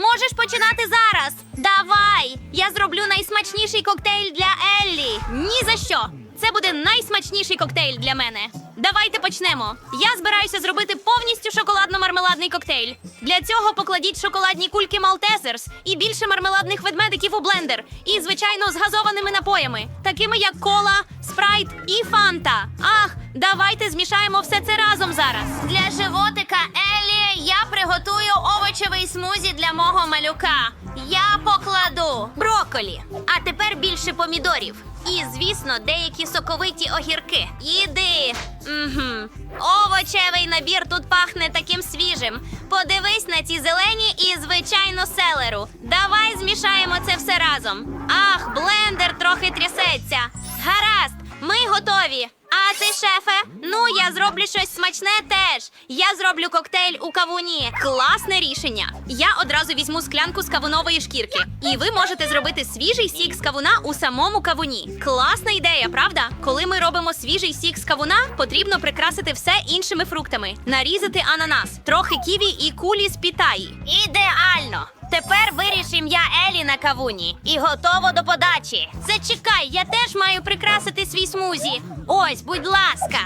Можеш починати зараз. Давай! Я зроблю найсмачніший коктейль для Еллі. Ні за що. Це буде найсмачніший коктейль для мене. Давайте почнемо. Я збираюся зробити повністю шоколадно-мармеладний коктейль. Для цього покладіть шоколадні кульки Малтезерс і більше мармеладних ведмедиків у блендер. І, звичайно, з газованими напоями, такими як кола, спрайт і фанта. Ах, давайте змішаємо все це разом зараз. Для животика Елі я приготую овочевий смузі для мого малюка. Я покладу броколі, а тепер більше помідорів. І, звісно, деякі соковиті огірки. Їди. Угу. Овочевий набір тут пахне таким свіжим. Подивись на ці зелені і, звичайно, селеру. Давай змішаємо це все разом. Ах, блендер трохи трясеться. Гаразд, ми готові. А ти, шефе? Ну, я зроблю щось смачне теж. Я зроблю коктейль у кавуні. Класне рішення. Я одразу візьму склянку з кавунової шкірки. І ви можете зробити свіжий сік з кавуна у самому кавуні. Класна ідея, правда? Коли ми робимо свіжий сік з кавуна, потрібно прикрасити все іншими фруктами, нарізати ананас, трохи ківі і кулі з пітаї. Ідеально! Тепер виріж ім'я Елі на кавуні і готово до подачі. Зачекай, я теж маю прикрасити свій смузі. Ось, будь ласка.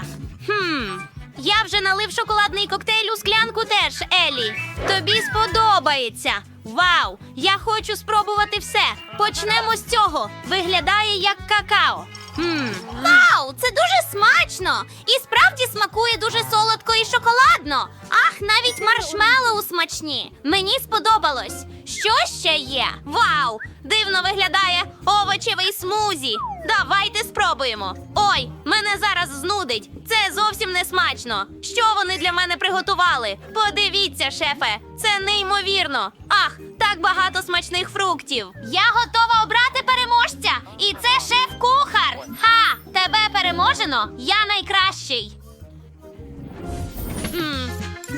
Хм. Я вже налив шоколадний коктейль у склянку теж, Елі. Тобі сподобається. Вау! Я хочу спробувати все. Почнемо з цього. Виглядає як какао. Хм. Вау, це дуже смачно! І справді смакує дуже солодко і шоколадно. Ах, навіть маршмеллоу смачні. Мені сподобалось. Що ще є? Вау! Дивно виглядає овочевий смузі. Давайте спробуємо. Ой, мене зараз знудить. Це зовсім не смачно. Що вони для мене приготували? Подивіться, шефе, це неймовірно. Ах, так багато смачних фруктів. Я готова обрати переможця. І це шеф-кухар. Ха! Тебе переможено. Я найкращий.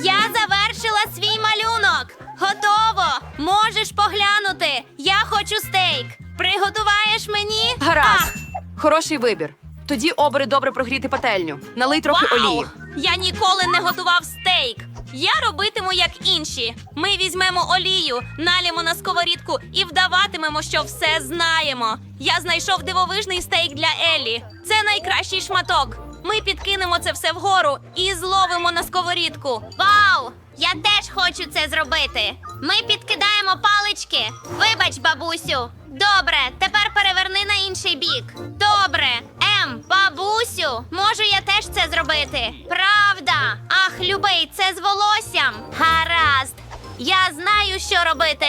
Я завершила свій малюнок. Готово. Можеш поглянути. Я хочу стейк. Приготуваєш мені? Гаразд. Хороший вибір. Тоді обери добре прогріти пательню. Налий трохи Вау! олії. Я ніколи не готував стейк. Я робитиму як інші. Ми візьмемо олію, налємо на сковорідку і вдаватимемо, що все знаємо. Я знайшов дивовижний стейк для Еллі. Це найкращий шматок. Ми підкинемо це все вгору і зловимо на сковорідку. Вау! Я теж хочу це зробити. Ми підкидаємо палички. Вибач, бабусю. Добре, тепер переверни на інший бік. Добре. Ем, бабусю, можу я теж це зробити? Правда? Ах, любий, це з волоссям. Гаразд. Я знаю, що робити.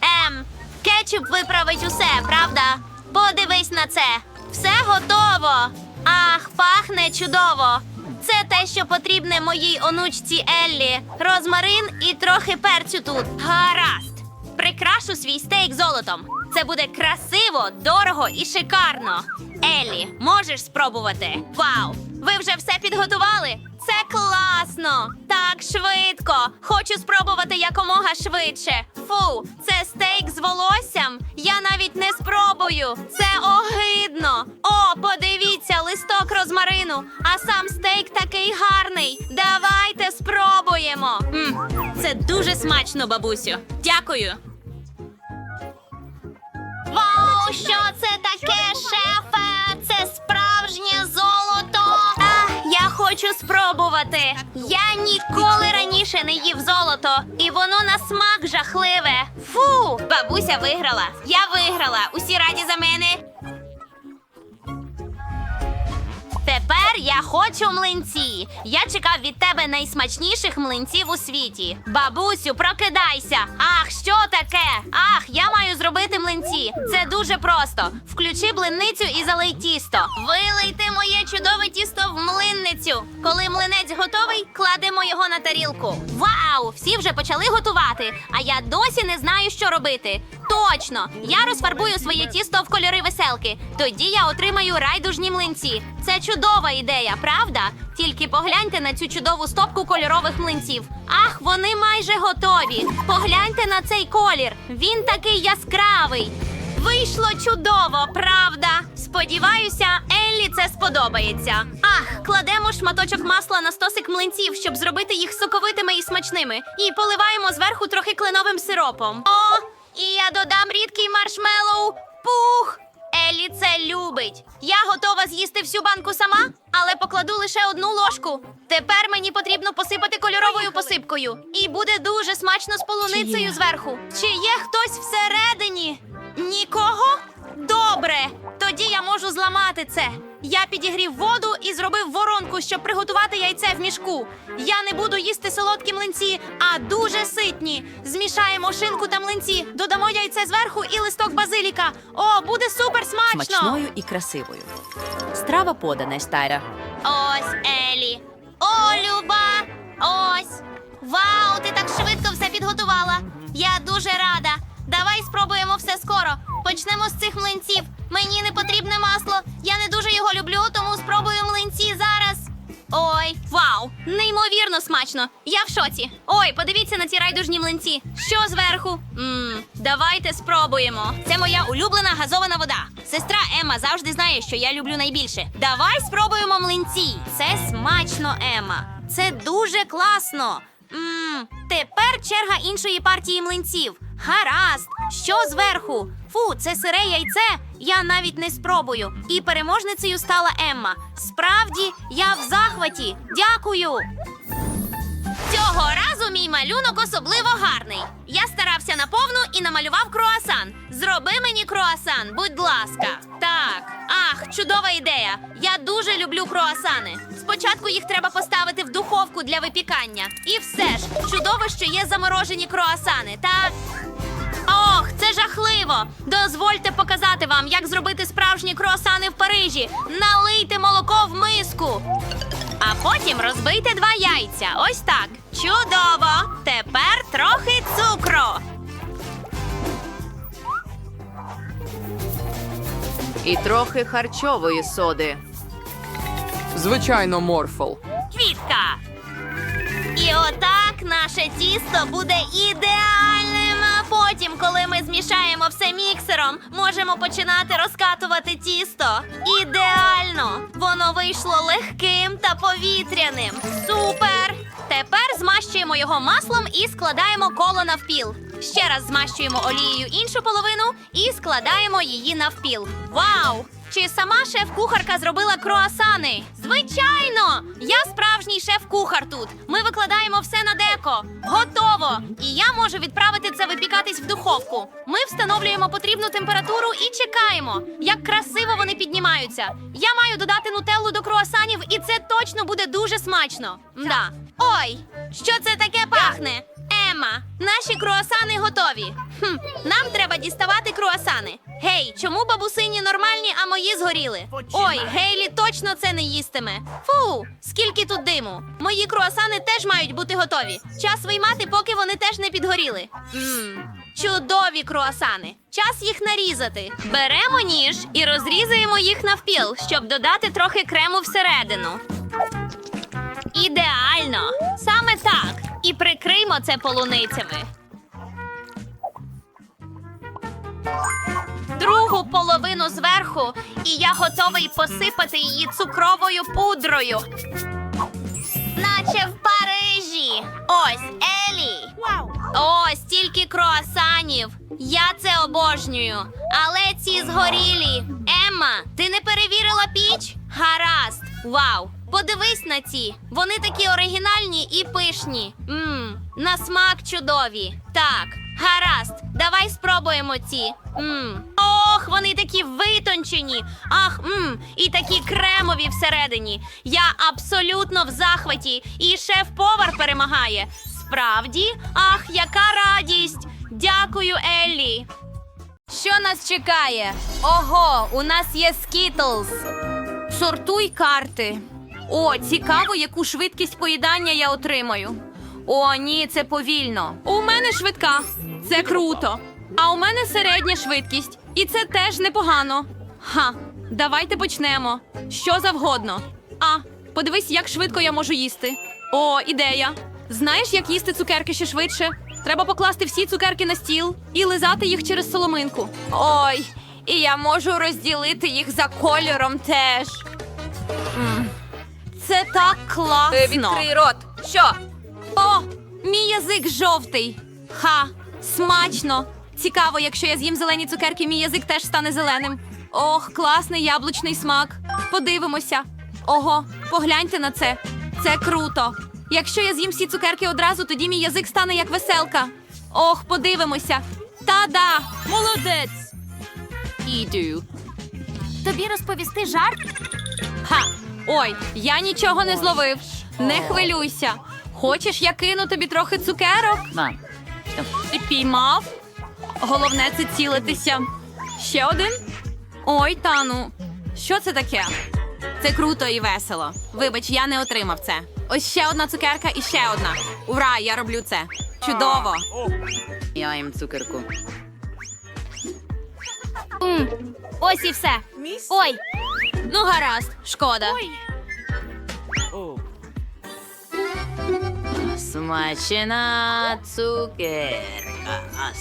Ем, кетчуп виправить усе, правда? Подивись на це. Все готово. Ах, пахне чудово. Це те, що потрібне моїй онучці Еллі. Розмарин і трохи перцю тут. Гаразд. Прикрашу свій стейк золотом. Це буде красиво, дорого і шикарно. Еллі, можеш спробувати? Вау! Ви вже все підготували? Це класно! Так швидко! Хочу спробувати якомога швидше. Фу, це стейк з волоссям. Я навіть не спробую. Це огидно. Подивіться, листок розмарину. А сам стейк такий гарний. Давайте спробуємо. м це дуже смачно, бабусю. Дякую. Вау, що це таке, шефе? Це справжнє золото. Ах, я хочу спробувати. Я ніколи раніше не їв золото, і воно на смак жахливе. Фу, бабуся виграла. Я виграла. Усі раді за мене. Тепер я хочу млинці. Я чекав від тебе найсмачніших млинців у світі. Бабусю, прокидайся. Ах, що таке? Ах, я маю зробити млинці. Це дуже просто. Включи блинницю і залий тісто. Вилийте моє чудове тісто в млинницю. Коли млинець готовий, кладемо його на тарілку. Вау! Всі вже почали готувати, а я досі не знаю, що робити. Точно! Я розфарбую своє тісто в кольори веселки. Тоді я отримаю райдужні млинці. Це чудова ідея, правда? Тільки погляньте на цю чудову стопку кольорових млинців. Ах, вони майже готові. Погляньте на цей колір. Він такий яскравий. Вийшло чудово, правда? Сподіваюся, Еллі це сподобається. Ах, кладемо шматочок масла на стосик млинців, щоб зробити їх соковитими і смачними. І поливаємо зверху трохи кленовим сиропом. О, і я додам рідкий маршмеллоу. Пух! Еллі це любить. Я готова з'їсти всю банку сама, але покладу лише одну ложку. Тепер мені потрібно посипати кольоровою посипкою. І буде дуже смачно з полуницею зверху. Чи є хтось всередині? Нікого? Добре. Тоді я можу зламати це. Я підігрів воду і зробив воронку, щоб приготувати яйце в мішку. Я не буду їсти солодкі млинці, а дуже ситні. Змішаємо шинку та млинці, додамо яйце зверху і листок базиліка. О, буде супер смачно! смачною і красивою. Страва подана, Стайра. Ось Елі. О, Люба! Ось. Вау, ти так швидко все підготувала. Я дуже рада. Давай спробуємо все скоро. Почнемо з цих млинців. Мені не потрібне масло. Я не дуже його люблю, тому спробую млинці зараз. Ой, вау! Неймовірно смачно. Я в шоці. Ой, подивіться на ці райдужні млинці. Що зверху? Мм, давайте спробуємо. Це моя улюблена газована вода. Сестра Ема завжди знає, що я люблю найбільше. Давай спробуємо млинці. Це смачно, Ема. Це дуже класно. Мм, тепер черга іншої партії млинців. Гаразд, що зверху? Фу, це сире яйце. Я навіть не спробую. І переможницею стала Емма. Справді, я в захваті. Дякую. Цього разу мій малюнок особливо гарний. Я старався наповну і намалював круасан. Зроби мені круасан, будь ласка. Так, ах, чудова ідея. Я дуже люблю круасани. Спочатку їх треба поставити в духовку для випікання. І все ж, чудово, що є заморожені круасани. Та Ох, це жахливо! Дозвольте показати вам, як зробити справжні круасани в Парижі. Налийте молоко в миску. А потім розбийте два яйця. Ось так. Чудово! Тепер трохи цукру. І трохи харчової соди. Звичайно, морфл. Квітка. І отак наше тісто буде ідеальним. А потім, коли ми змішаємо все міксером, можемо починати розкатувати повітряним. Супер! Тепер змащуємо його маслом і складаємо коло навпіл. Ще раз змащуємо олією іншу половину і складаємо її навпіл. Вау! Чи сама шеф-кухарка зробила круасани? Звичайно! Я справжній шеф-кухар тут. Ми викладаємо все на деко. Готово! І я можу відправити це випікатись в духовку. Ми встановлюємо потрібну температуру і чекаємо, як красиво вони піднімаються. Я маю додати нутеллу до круасанів, і це точно буде дуже смачно. Мда. Ой, що це таке пахне? Ема, наші круасани готові. Хм, нам треба діставати круасани. Гей, чому бабусині нормальні, а мої згоріли? Ой, Гейлі точно це не їстиме. Фу, скільки тут диму. Мої круасани теж мають бути готові. Час виймати, поки вони теж не підгоріли. Мм, чудові круасани. Час їх нарізати. Беремо ніж і розрізаємо їх навпіл, щоб додати трохи крему всередину. Ідеально! Саме так. І прикриймо це полуницями. Другу половину зверху, і я готовий посипати її цукровою пудрою. Наче в Парижі. Ось Елі. О, стільки круасанів. Я це обожнюю. Але ці згорілі. Емма, ти не перевірила піч? Гаразд. Вау. Подивись на ці. Вони такі оригінальні і пишні. Мм, на смак чудові. Так, гаразд. Давай спробуємо ці. Мм. Ох, вони такі витончені. Ах, мм, і такі кремові всередині. Я абсолютно в захваті, і шеф-повар перемагає. Справді, ах, яка радість! Дякую, Еллі. Що нас чекає? Ого, у нас є скітлз. Сортуй карти. О, цікаво, яку швидкість поїдання я отримаю. О, ні, це повільно. У мене швидка. Це круто. А у мене середня швидкість. І це теж непогано. Ха, давайте почнемо. Що завгодно. А, подивись, як швидко я можу їсти. О, ідея. Знаєш, як їсти цукерки ще швидше? Треба покласти всі цукерки на стіл і лизати їх через соломинку. Ой, І я можу розділити їх за кольором теж. М, Це так класно. Відкрий рот. Що? О, мій язик жовтий. Ха, смачно. Цікаво, якщо я з'їм зелені цукерки, мій язик теж стане зеленим. Ох, класний яблучний смак. Подивимося. Ого, погляньте на це. Це круто. Якщо я з'їм всі цукерки одразу, тоді мій язик стане як веселка. Ох, подивимося. Та-да! Молодець! Іду. Тобі розповісти жарт? Ха! Ой, я нічого не зловив. Не хвилюйся. Хочеш, я кину тобі трохи цукерок? Мам, Ти піймав? Головне це цілитися. Ще один? Ой, Тану. Що це таке? Це круто і весело. Вибач, я не отримав це. Ось ще одна цукерка і ще одна. Ура, я роблю це. Чудово. я їм цукерку. М, Ось і все. Ой, Ну, гаразд, шкода. Смачена цукерка.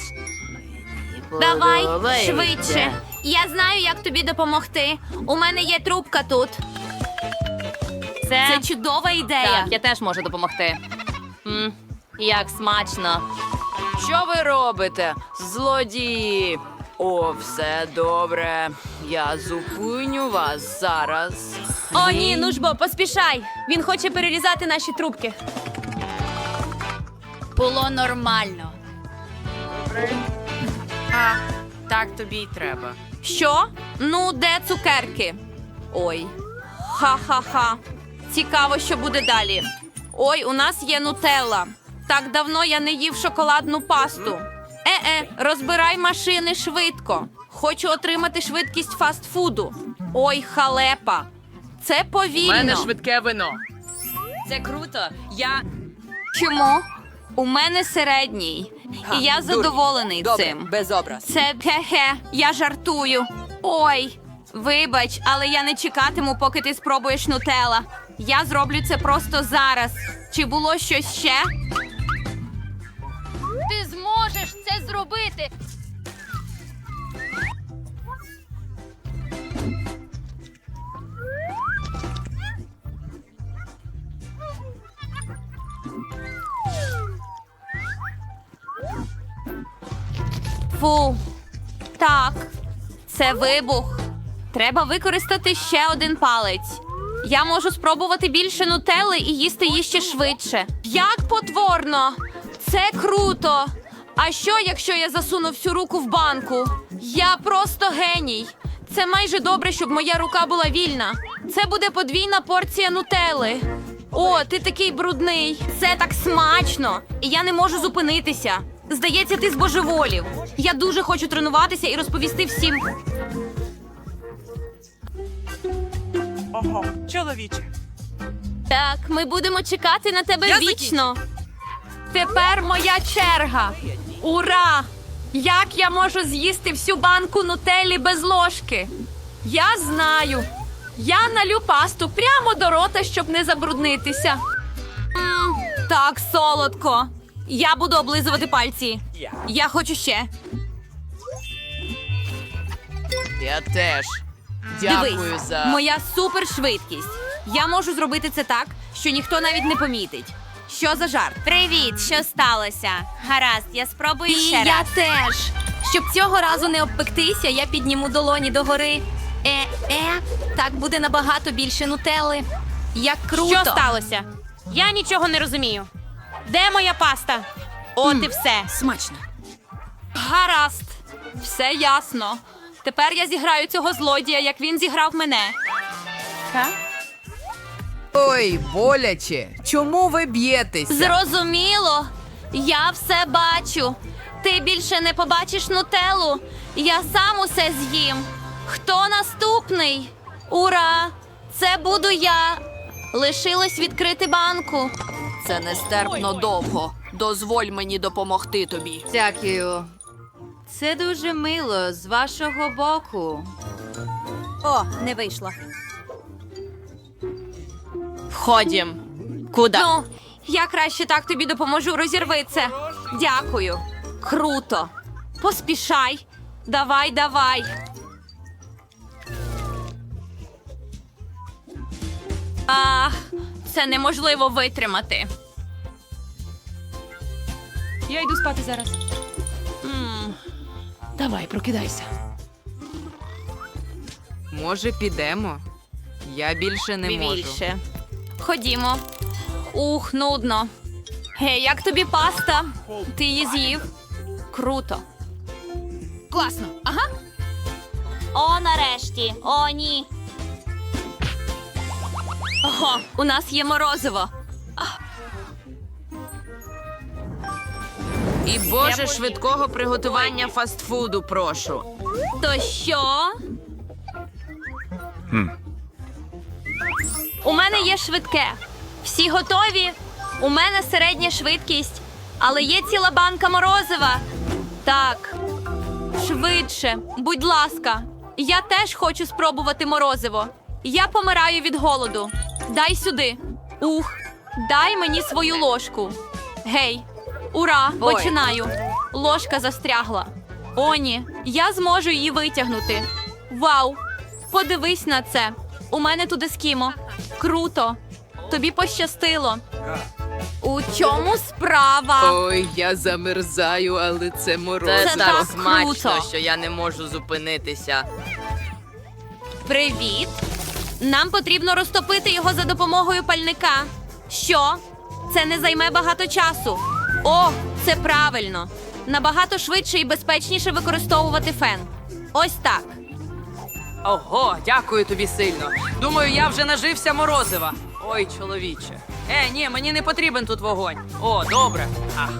Давай подобається. швидше. Я знаю, як тобі допомогти. У мене є трубка тут. Це, Це чудова ідея. так, я теж можу допомогти. М, як смачно. Що ви робите? Злодії? О, все добре. Я зупиню вас зараз. О, ні, ну ж бо, поспішай. Він хоче перерізати наші трубки. Було нормально. А, так тобі й треба. Що? Ну, де цукерки? Ой. Ха-ха-ха. Цікаво, що буде далі. Ой, у нас є нутелла. Так давно я не їв шоколадну пасту. Е-е, розбирай машини швидко. Хочу отримати швидкість фастфуду. Ой, халепа. Це повільно. Мене швидке вино. Це круто. Я. Чому? У мене середній. І я задоволений цим. без образ. Це хе-хе, я жартую. Ой, вибач, але я не чекатиму, поки ти спробуєш нутела. Я зроблю це просто зараз. Чи було щось ще? Ти зможеш це зробити. Фу. Так, це вибух. Треба використати ще один палець. Я можу спробувати більше нутели і їсти її ще швидше. Як потворно! Це круто! А що, якщо я засуну всю руку в банку? Я просто геній. Це майже добре, щоб моя рука була вільна. Це буде подвійна порція нутели. О, ти такий брудний. Це так смачно. І я не можу зупинитися. Здається, ти збожеволів. Я дуже хочу тренуватися і розповісти всім. Ого, чоловіче. Так, ми будемо чекати на тебе Я вічно. Тепер моя черга. Ура! Як я можу з'їсти всю банку нутелі без ложки? Я знаю. Я налю пасту прямо до рота, щоб не забруднитися. М, так солодко. Я буду облизувати пальці. Я хочу ще. Я теж. Дякую Дивись, за. моя супершвидкість. Я можу зробити це так, що ніхто навіть не помітить. Що за жарт? Привіт, що сталося? Гаразд, я спробую І ще я раз. теж. Щоб цього разу не обпектися, я підніму долоні догори. Е, е, так буде набагато більше нутелли. Як круто. Що сталося? Я нічого не розумію. Де моя паста? От і все. Смачно. Гаразд, все ясно. Тепер я зіграю цього злодія, як він зіграв мене. Ой, боляче. Чому ви б'єтеся? Зрозуміло. Я все бачу. Ти більше не побачиш нутелу. Я сам усе з'їм. Хто наступний? Ура! Це буду я. Лишилось відкрити банку. Це нестерпно довго. Дозволь мені допомогти тобі. Дякую. Це дуже мило з вашого боку. О, не вийшло. Входім. Куда? Ну, я краще так тобі допоможу розірви це. Дякую. Круто. Поспішай. Давай, давай. Ах, це неможливо витримати. Я йду спати зараз. М, Давай, прокидайся. Може, підемо? Я більше не можу. Ходімо. Ух, нудно. Гей, як тобі паста? Ти її з'їв? Круто. Класно. Ага. О, нарешті. О, ні. Ого, у нас є морозиво. І боже швидкого приготування фастфуду, прошу. То що? У мене є швидке. Всі готові? У мене середня швидкість, але є ціла банка морозива. Так. Швидше, будь ласка. Я теж хочу спробувати морозиво. Я помираю від голоду. Дай сюди. Ух, дай мені свою ложку. Гей, ура! Ой. Починаю. Ложка застрягла. О, ні, я зможу її витягнути. Вау! Подивись на це. У мене тут ескімо. Круто. Тобі пощастило. У чому справа? Ой, я замерзаю, але це Це морозиво так смачно, круто. що я не можу зупинитися. Привіт. Нам потрібно розтопити його за допомогою пальника. Що? Це не займе багато часу. О, це правильно. Набагато швидше і безпечніше використовувати фен. Ось так. Ого, дякую тобі сильно. Думаю, я вже нажився морозива. Ой, чоловіче. Е, ні, мені не потрібен тут вогонь. О, добре. Ах.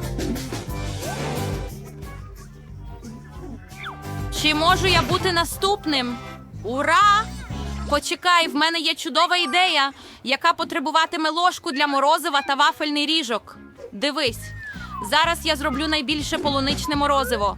Чи можу я бути наступним? Ура! Почекай, в мене є чудова ідея, яка потребуватиме ложку для морозива та вафельний ріжок. Дивись, зараз я зроблю найбільше полуничне морозиво.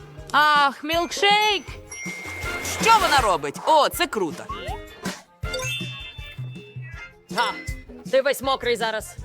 Ах, мілкшейк. Що вона робить? О, це круто. Ти весь мокрий зараз.